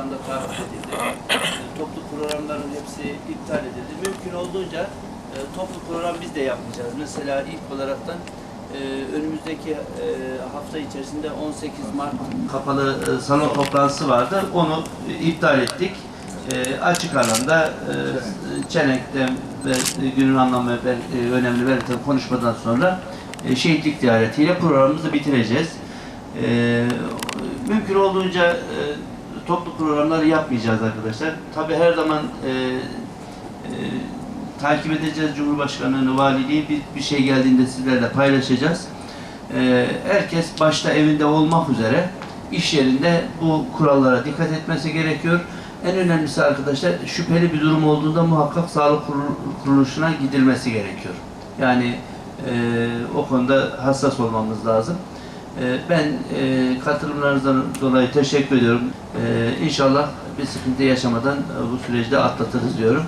anda takip edildi. E, toplu programların hepsi iptal edildi. Mümkün olduğunca e, toplu program biz de yapmayacağız. Mesela ilk olaraktan e, önümüzdeki e, hafta içerisinde 18 Mart kapalı e, salon toplantısı vardı. Onu e, iptal ettik. E, açık alanda e, Çenenk'te ve e, günün anlamı ve e, önemli belirten konuşmadan sonra e, şehitlik ziyaretiyle programımızı bitireceğiz. E, mümkün olduğunca e, toplu programları yapmayacağız arkadaşlar. Tabi her zaman e, e, takip edeceğiz Cumhurbaşkanı'nı, valiliği bir, bir şey geldiğinde sizlerle paylaşacağız. E, herkes başta evinde olmak üzere iş yerinde bu kurallara dikkat etmesi gerekiyor. En önemlisi arkadaşlar şüpheli bir durum olduğunda muhakkak sağlık kurul- kuruluşuna gidilmesi gerekiyor. Yani e, o konuda hassas olmamız lazım. E, ben e, katılımlarınızdan dolayı teşekkür ediyorum. E, inşallah bir sıkıntı yaşamadan e, bu süreçte atlatırız diyorum.